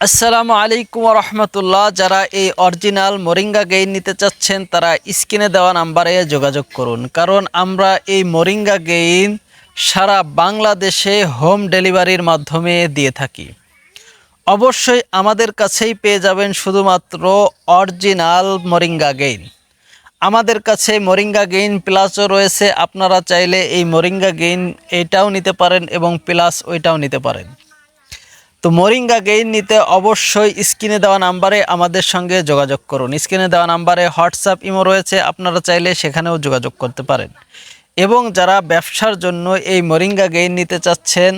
আসসালামু আলাইকুম রহমতুল্লাহ। যারা এই অরিজিনাল মোরিঙ্গা গেইন নিতে চাচ্ছেন, তারা স্ক্রিনে দেওয়া নাম্বারে যোগাযোগ করুন। কারণ আমরা এই মোরিঙ্গা গেইন সারা বাংলাদেশে হোম ডেলিভারির মাধ্যমে দিয়ে থাকি। অবশ্যই আমাদের কাছেই পেয়ে যাবেন শুধুমাত্র অরিজিনাল মোরিঙ্গা গেইন। আমাদের কাছে মোরিঙ্গা গেইন প্লাসও রয়েছে। আপনারা চাইলে এই মোরিঙ্গা গেইন এইটাও নিতে পারেন এবং প্লাস ওইটাও নিতে পারেন। তো মোরিঙ্গা গেইন নিতে অবশ্যই স্ক্রিনে দেওয়া নাম্বারে আমাদের সঙ্গে যোগাযোগ করুন। স্ক্রিনে দেওয়া নাম্বারে হোয়াটসঅ্যাপ ইমো রয়েছে, আপনারা চাইলে সেখানেও যোগাযোগ করতে পারেন। এবং যারা ব্যবসার জন্য এই মোরিঙ্গা গেইন নিতে চাচ্ছেন,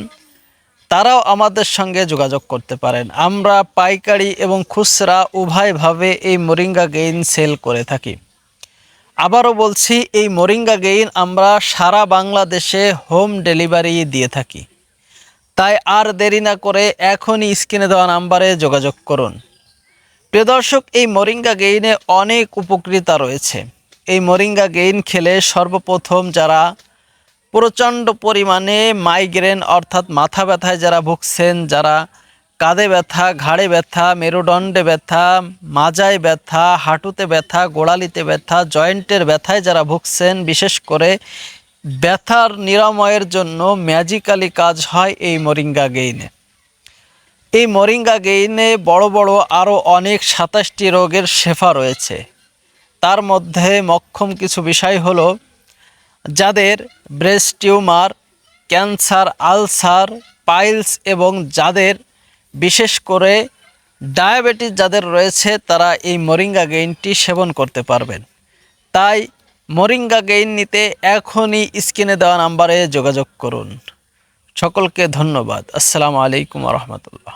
তারাও আমাদের সঙ্গে যোগাযোগ করতে পারেন। আমরা পাইকারি এবং খুচরা উভয়ভাবে এই মোরিঙ্গা গেইন সেল করে থাকি। আবারও বলছি, এই মোরিঙ্গা গেইন আমরা সারা বাংলাদেশে হোম ডেলিভারি দিয়ে থাকি। তাই আর দেরি না করে এখনই স্ক্রিনে দেওয়া নাম্বারে যোগাযোগ করুন। প্রিয় দর্শক, এই মোরিঙ্গা গেইনে অনেক উপকৃতা রয়েছে। এই মোরিঙ্গা গেইন খেলে সর্বপ্রথম যারা প্রচণ্ড পরিমাণে মাইগ্রেন অর্থাৎ মাথা ব্যথায় যারা ভুগছেন, যারা কাঁধে ব্যথা, ঘাড়ে ব্যথা, মেরুদণ্ডে ব্যথা, মাজায় ব্যথা, হাঁটুতে ব্যথা, গোড়ালিতে ব্যথা, জয়েন্টের ব্যথায় যারা ভুগছেন, বিশেষ করে ব্যথার নিরাময়ের জন্য ম্যাজিক্যালি কাজ হয় এই মরিঙ্গা গেইনে। এই মরিঙ্গা গেইনে বড় বড় আরও অনেক সাতাশটি রোগের শেফা রয়েছে। তার মধ্যে মক্ষম কিছু বিষয় হলো, যাদের breast tumour, cancer, ulcer, piles এবং যাদের বিশেষ করে ডায়াবেটিস যাদের রয়েছে, তারা এই মরিঙ্গা গেইনটি সেবন করতে পারবেন। তাই মরিঙ্গা গেইন নিতে এখনই স্ক্রিনে দেওয়া নাম্বারে যোগাযোগ করুন। সকলকে ধন্যবাদ। আসসালামু আলাইকুম রহমতুল্লাহ।